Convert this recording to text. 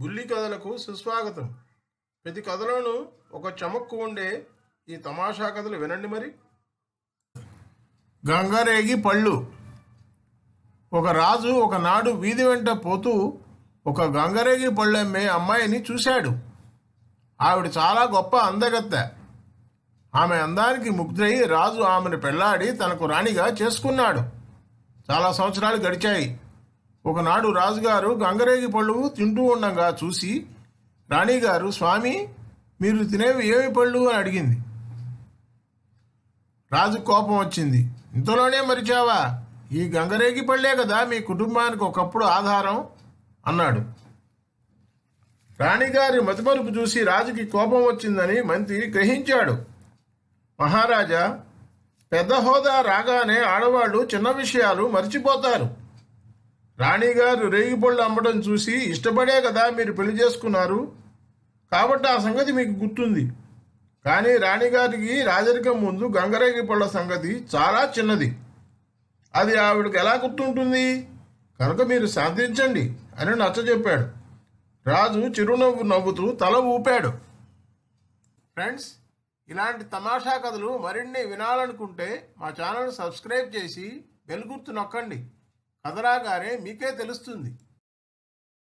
బుల్లి కథలకు సుస్వాగతం. ప్రతి కథలోనూ ఒక చమక్కు ఉండే ఈ తమాషా కథలు వినండి మరి. గంగరేగి పళ్ళు. ఒక రాజు ఒకనాడు వీధి వెంట పోతూ ఒక గంగరేగి పళ్ళు అమ్మే అమ్మాయిని చూశాడు. ఆవిడ చాలా గొప్ప అందగత్తె. ఆమె అందానికి ముగ్ధై రాజు ఆమెను పెళ్ళాడి తనకు రాణిగా చేసుకున్నాడు. చాలా సంవత్సరాలు గడిచాయి. ఒకనాడు రాజుగారు గంగరేగి పళ్ళు తింటూ ఉండగా చూసి రాణిగారు స్వామి మీరు తినేవి ఏమి పళ్ళు? అని అడిగింది. రాజు కోపం వచ్చింది. ఇంతలోనే మరిచావా? ఈ గంగరేగి పళ్ళే కదా మీ కుటుంబానికి ఒకప్పుడు ఆధారం అన్నాడు. రాణిగారి మతిమరుపు చూసి రాజుకి కోపం వచ్చిందని మంత్రి గ్రహించాడు. మహారాజా పెద్ద హోదా రాగానే ఆడవాళ్ళు చిన్న విషయాలు మర్చిపోతారు. రాణిగారు రేగిపళ్ళు అమ్మడం చూసి ఇష్టపడే కదా మీరు పెళ్ళి చేసుకున్నారు. కాబట్టి ఆ సంగతి మీకు గుర్తుంది. కానీ రాణిగారికి రాజరికం ముందు గంగరేగి పళ్ళ సంగతి చాలా చిన్నది. అది ఆవిడకి ఎలా గుర్తుంటుంది? కనుక మీరు శాంతించండి అని నచ్చజెప్పాడు. రాజు చిరునవ్వు నవ్వుతూ తల ఊపాడు. ఫ్రెండ్స్ ఇలాంటి తమాషా కథలు మరిన్ని వినాలనుకుంటే మా ఛానల్ సబ్స్క్రైబ్ చేసి బెల్ గుర్తు నొక్కండి. కథ గారే మీకే తెలుస్తుంది.